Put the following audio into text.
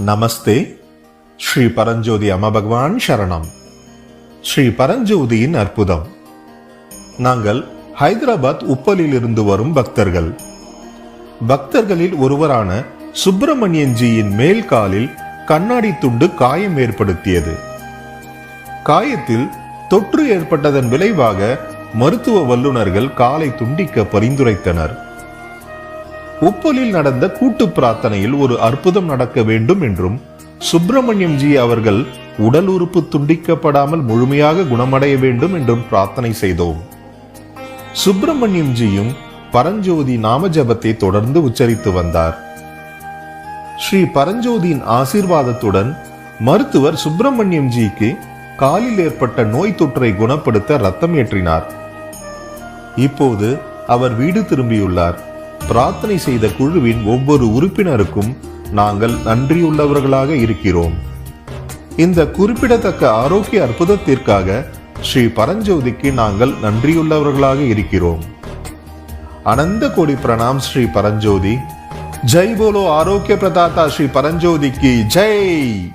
நமஸ்தே. ஸ்ரீ பரஞ்சோதி அம பகவான் சரணம். ஸ்ரீ பரஞ்சோதியின் அற்புதம். நாங்கள் ஹைதராபாத் உப்பலில் இருந்து வரும் பக்தர்கள். பக்தர்களில் ஒருவரான சுப்பிரமணியன்ஜியின் மேல் காலில் கண்ணாடி துண்டு காயம் ஏற்படுத்தியது. காயத்தில் தொற்று ஏற்பட்டதன் விளைவாக மருத்துவ வல்லுநர்கள் காலை துண்டிக்க பரிந்துரைத்தனர். உப்பலில் நடந்த கூட்டு பிரார்த்தனையில் ஒரு அற்புதம் நடக்க வேண்டும் என்றும் சுப்பிரமணியம் ஜி அவர்கள் உடல் உறுப்பு துண்டிக்கப்படாமல் முழுமையாக குணமடைய வேண்டும் என்றும் பிரார்த்தனை செய்தோம். சுப்பிரமணியம் ஜியும் பரஞ்சோதி நாம ஜபத்தை தொடர்ந்து உச்சரித்து வந்தார். ஸ்ரீ பரஞ்சோதியின் ஆசீர்வாதத்துடன் மருத்துவர் சுப்பிரமணியம் ஜிக்கு காலில் ஏற்பட்ட நோய் தொற்றை குணப்படுத்த ரத்தம் ஏற்றினார். இப்போது அவர் வீடு திரும்பியுள்ளார். பிரார்த்தனை செய்த குழுவின் ஒவ்வொரு உறுப்பினருக்கும் நாங்கள் நன்றியுள்ளவர்களாக இருக்கிறோம். இந்த குறிப்பிடத்தக்க ஆரோக்கிய அற்புதத்திற்காக ஸ்ரீ பரஞ்சோதிக்கு நாங்கள் நன்றியுள்ளவர்களாக இருக்கிறோம். அனந்த கோடி பிரணாம் ஸ்ரீ பரஞ்சோதி. ஜெய் போலோ ஆரோக்கிய பிரதாத்தா ஸ்ரீ பரஞ்சோதிக்கு ஜெய்!